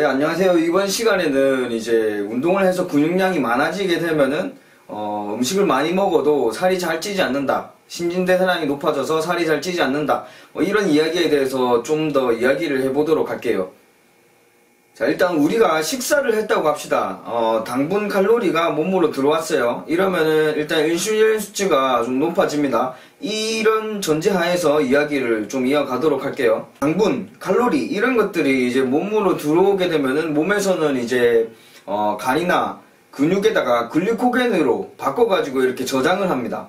네, 안녕하세요. 이번 시간에는 이제 운동을 해서 근육량이 많아지게 되면은, 어, 음식을 많이 먹어도 살이 잘 찌지 않는다. 신진대 사량이 높아져서 살이 잘 찌지 않는다. 뭐 이런 이야기에 대해서 좀 더 이야기를 해보도록 할게요. 자, 일단 우리가 식사를 했다고 합시다. 어, 당분 칼로리가 몸으로 들어왔어요. 이러면은 일단 인슐린 수치가 좀 높아집니다. 이런 전제하에서 이야기를 좀 이어가도록 할게요. 당분, 칼로리 이런 것들이 이제 몸으로 들어오게 되면은 몸에서는 이제 어, 간이나 근육에다가 글리코겐으로 바꿔가지고 이렇게 저장을 합니다.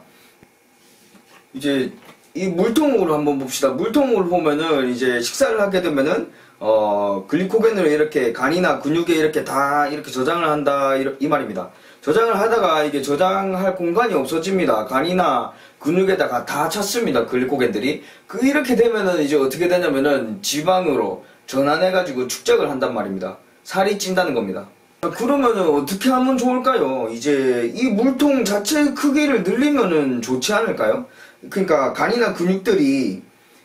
이제 이 물통으로 한번 봅시다. 물통으로 보면은 이제 식사를 하게 되면은 어 글리코겐을 이렇게 간이나 근육에 이렇게 다 이렇게 저장을 한다 이 말입니다. 저장을 하다가 이게 저장할 공간이 없어집니다. 간이나 근육에다가 다 찼습니다. 글리코겐들이. 그 이렇게 되면은 이제 어떻게 되냐면은 지방으로 전환해가지고 축적을 한단 말입니다. 살이 찐다는 겁니다. 그러면은 어떻게 하면 좋을까요? 이제 이 물통 자체의 크기를 늘리면은 좋지 않을까요? 그러니까 간이나 근육들이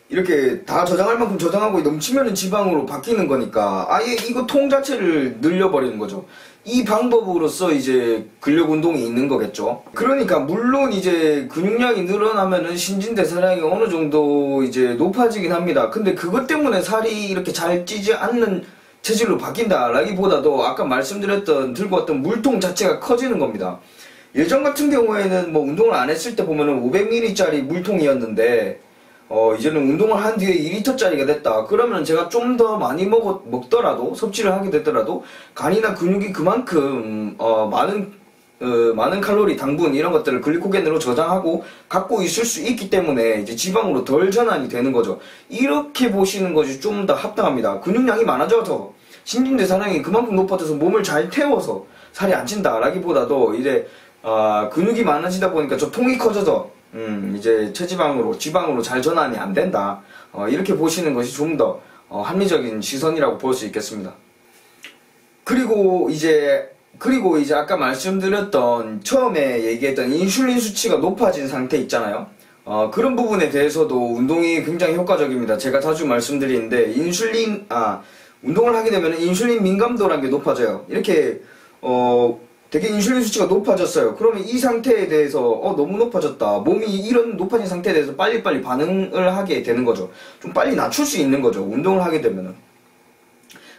이렇게 다 저장할 만큼 저장하고 넘치면은 지방으로 바뀌는 거니까 아예 이거 통 자체를 늘려버리는 거죠. 이 방법으로서 이제 근력 운동이 있는 거겠죠. 그러니까 물론 이제 근육량이 늘어나면은 신진대사량이 어느 정도 이제 높아지긴 합니다. 근데 그것 때문에 살이 이렇게 잘 찌지 않는 체질로 바뀐다라기보다도 아까 말씀드렸던 들고 왔던 물통 자체가 커지는 겁니다. 예전 같은 경우에는 뭐 운동을 안 했을 때 보면은 500ml짜리 물통이었는데 어 이제는 운동을 한 뒤에 2리터짜리가 됐다. 그러면 제가 좀 더 많이 먹 먹더라도 섭취를 하게 되더라도 간이나 근육이 그만큼 어 많은 어, 많은 칼로리, 당분 이런 것들을 글리코겐으로 저장하고 갖고 있을 수 있기 때문에 이제 지방으로 덜 전환이 되는 거죠. 이렇게 보시는 것이 좀 더 합당합니다. 근육량이 많아져서 신진대사량이 그만큼 높아져서 몸을 잘 태워서 살이 안 찐다라기보다도 이제 어, 근육이 많아지다 보니까 저 통이 커져서 음, 이제 체지방으로 지방으로 잘 전환이 안 된다. 어, 이렇게 보시는 것이 좀더 어, 합리적인 시선이라고 볼 수 있겠습니다. 그리고 이제 그리고 이제 아까 말씀드렸던 처음에 얘기했던 인슐린 수치가 높아진 상태 있잖아요. 어, 그런 부분에 대해서도 운동이 굉장히 효과적입니다. 제가 자주 말씀드리는데 인슐린 아 운동을 하게 되면 인슐린 민감도라는 게 높아져요. 이렇게 어 되게 인슐린 수치가 높아졌어요. 그러면 이 상태에 대해서 어 너무 높아졌다. 몸이 이런 높아진 상태에 대해서 빨리빨리 반응을 하게 되는 거죠. 좀 빨리 낮출 수 있는 거죠. 운동을 하게 되면은.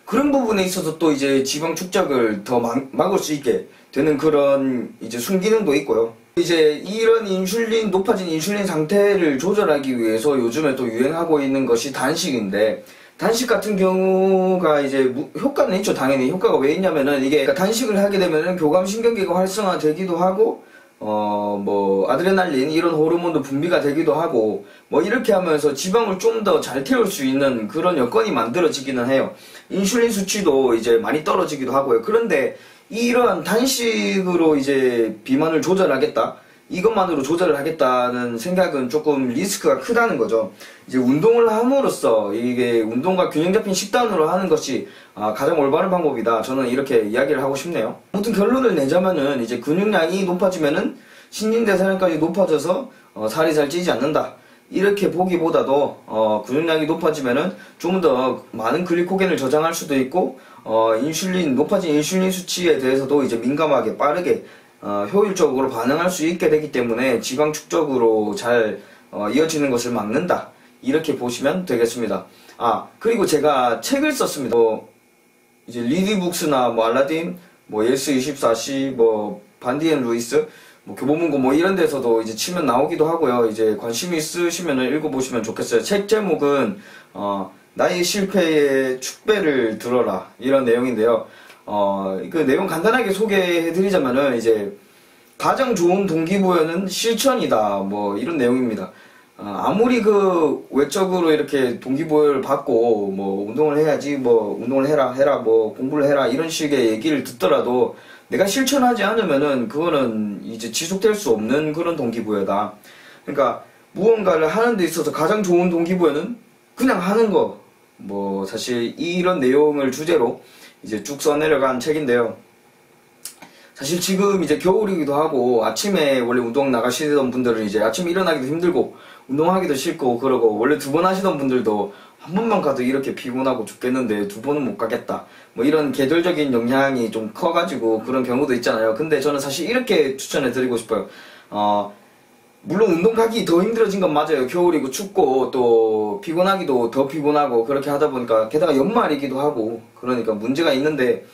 그런 부분에 있어서 또 이제 지방 축적을 더 막, 막을 수 있게 되는 그런 이제 순기능도 있고요. 이제 이런 인슐린 높아진 인슐린 상태를 조절하기 위해서 요즘에 또 유행하고 있는 것이 단식인데 단식 같은 경우가 이제 효과는 있죠 당연히. 효과가 왜 있냐면은 이게 그러니까 단식을 하게 되면은 교감신경계가 활성화되기도 하고 어 뭐 아드레날린 이런 호르몬도 분비가 되기도 하고 뭐 이렇게 하면서 지방을 좀 더 잘 태울 수 있는 그런 여건이 만들어지기는 해요. 인슐린 수치도 이제 많이 떨어지기도 하고요. 그런데 이러한 단식으로 이제 비만을 조절하겠다 이것만으로 조절을 하겠다는 생각은 조금 리스크가 크다는 거죠. 이제 운동을 함으로써 이게 운동과 균형 잡힌 식단으로 하는 것이 아, 가장 올바른 방법이다. 저는 이렇게 이야기를 하고 싶네요. 아무튼 결론을 내자면은 이제 근육량이 높아지면은 신진대사량까지 높아져서 어, 살이 잘 찌지 않는다. 이렇게 보기보다도 어, 근육량이 높아지면은 좀 더 많은 글리코겐을 저장할 수도 있고 어, 인슐린 높아진 인슐린 수치에 대해서도 이제 민감하게 빠르게 어, 효율적으로 반응할 수 있게 되기 때문에 지방 축적으로 잘 어, 이어지는 것을 막는다. 이렇게 보시면 되겠습니다. 아 그리고 제가 책을 썼습니다. 뭐, 이제 리디북스나 뭐 알라딘, 뭐 예스 24시, 뭐 반디앤 루이스, 뭐 교보문고 뭐 이런 데서도 이제 치면 나오기도 하고요. 이제 관심 있으시면 읽어보시면 좋겠어요. 책 제목은 어, 나의 실패의 축배를 들어라 이런 내용인데요. 어, 그 내용 간단하게 소개해드리자면은 이제 가장 좋은 동기부여는 실천이다. 뭐 이런 내용입니다. 어, 아무리 그 외적으로 이렇게 동기부여를 받고 뭐 운동을 해야지 뭐 운동을 해라 해라 뭐 공부를 해라 이런 식의 얘기를 듣더라도 내가 실천하지 않으면은 그거는 이제 지속될 수 없는 그런 동기부여다. 그러니까 무언가를 하는 데 있어서 가장 좋은 동기부여는 그냥 하는 거. 뭐 사실 이런 내용을 주제로 이제 쭉 써내려간 책인데요. 사실 지금 이제 겨울이기도 하고 아침에 원래 운동 나가시던 분들은 이제 아침에 일어나기도 힘들고 운동하기도 싫고 그러고 원래 두 번 하시던 분들도 한 번만 가도 이렇게 피곤하고 죽겠는데 두 번은 못 가겠다. 뭐 이런 계절적인 영향이 좀 커가지고 그런 경우도 있잖아요. 근데 저는 사실 이렇게 추천해 드리고 싶어요. 어, 물론 운동 가기 더 힘들어진 건 맞아요. 겨울이고 춥고 또 피곤하기도 더 피곤하고 그렇게 하다 보니까 게다가 연말이기도 하고 그러니까 문제가 있는데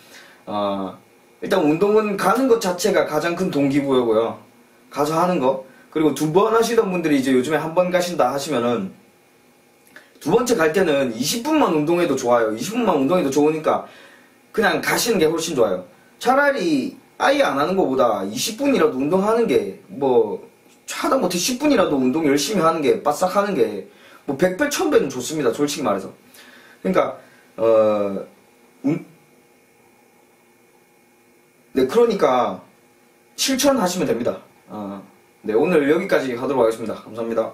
어, 일단 운동은 가는 것 자체가 가장 큰 동기부여고요. 가서 하는 거. 그리고 두 번 하시던 분들이 이제 요즘에 한 번 가신다 하시면은 두 번째 갈 때는 20분만 운동해도 좋아요. 20분만 운동해도 좋으니까 그냥 가시는 게 훨씬 좋아요. 차라리 아예 안 하는 것보다 20분이라도 운동하는 게뭐 하다못해 10분이라도 운동 열심히 하는 게 바싹 하는 게 뭐 100배 1000배는 좋습니다. 솔직히 말해서. 그러니까 어 운- 네, 그러니까 실천하시면 됩니다. 어, 네, 오늘 여기까지 하도록 하겠습니다. 감사합니다.